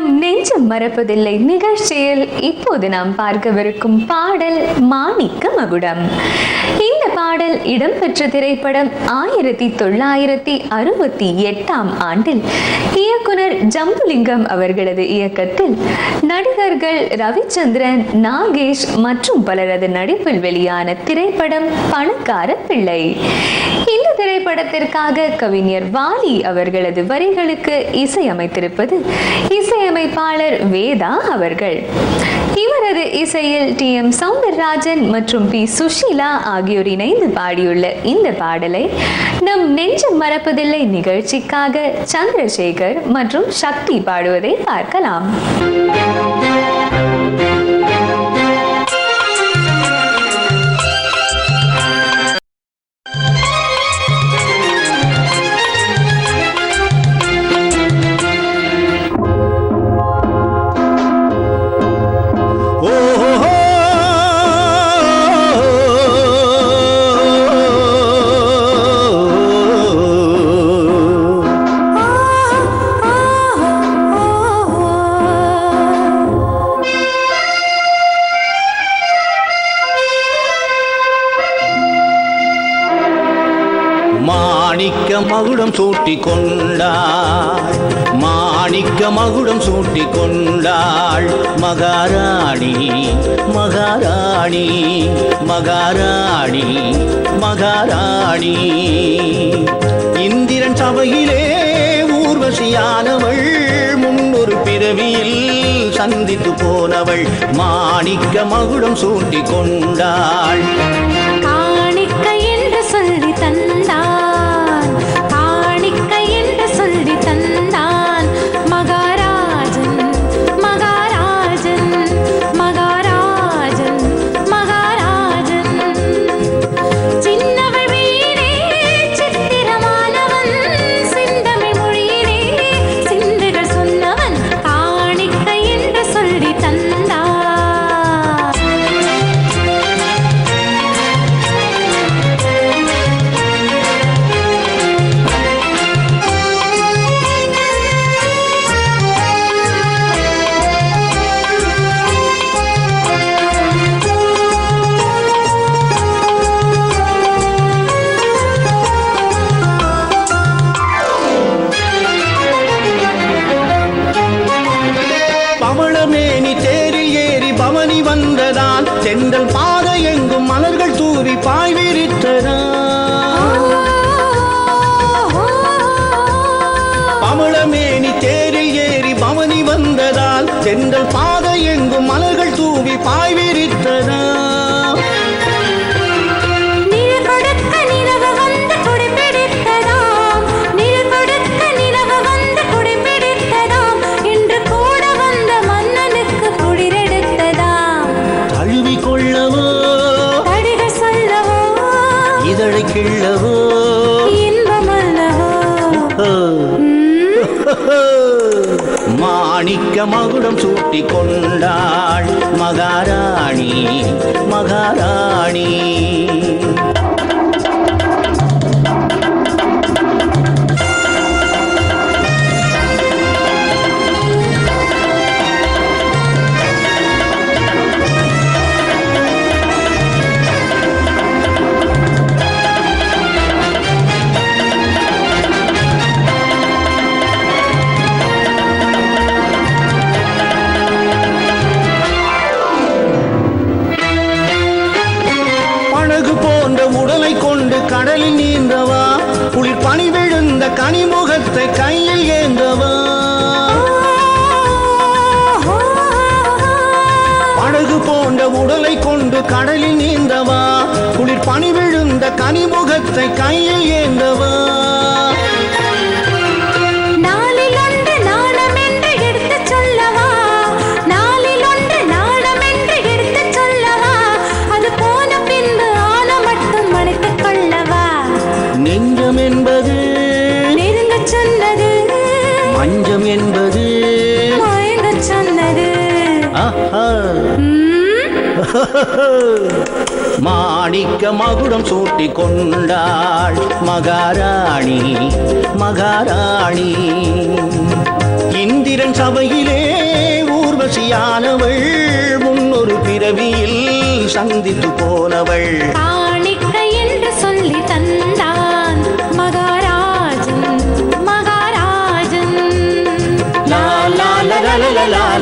நம் நெஞ்சம் மறப்பதில்லை. நிகழ்ச்சியில் இப்போது நாம் பார்க்கவிருக்கும் பாடல் மாணிக்க மகுடம். இந்த பாடல் இடம்பெற்ற திரைப்படம் ஆயிரத்தி தொள்ளாயிரத்தி அறுபத்தி எட்டாம் ஆண்டில் இயக்குனர் ஜம்புலிங்கம் அவர்களது இயக்கத்தில் நடிகர்கள் ரவிச்சந்திரன் நாகேஷ் மற்றும் பலரது நடிப்பில் வெளியான திரைப்படம் பணக்கார பிள்ளை. இந்த திரைப்படத்திற்காக கவிஞர் வாலி அவர்களது வரிகளுக்கு இசையமைத்திருப்பது இசையமைப்பாளர் வேதா அவர்கள். இவரது இசையில் டி. எம். சௌந்தரராஜன் மற்றும் பி. சுஷீலா ஆகியோர் இணைந்து பாடியுள்ள இந்த பாடலை நம் நெஞ்சம் மறப்பதில்லை நிகழ்ச்சிக்காக சந்திரசேகர் மற்றும் சக்தி பாடுவதை பார்க்கலாம். மாணிக்க மகுடம் சூட்டி கொண்டாள் மாணிக்க மகுடம் சூட்டி கொண்டாள் மகாராணி மகாராணி மகாராணி மகாராணி. இந்திரன் சபையிலே ஊர்வசியானவள் முன்னொரு பிறவியில் சந்தித்து போனவள் மாணிக்க மகுடம் சூட்டி கொண்டாள் வந்ததால் வந்ததான் செந்தல் பாதை எங்க மாணிக்க மகுடம் சூட்டி கொண்டாள் மகாராணி மகாராணி. உடலை கொண்டு கடலில் நீந்தவா? குளிர் பனி விழுந்த கனிமுகத்தை கையில் ஏந்தவா? படகு போன்ற உடலை கொண்டு கடலில் நீந்தவா? குளிர் பனி விழுந்த கனிமுகத்தை கையில் ஏந்தவா? மஞ்சம் என்பது. சொன்னது. மாணிக்க மகுடம் சூட்டி கொண்டாள் மகாராணி மகாராணி. இந்திரன் சபையிலே ஊர்வசியானவள் முன்னொரு பிறவியில் சந்தித்து போனவள்.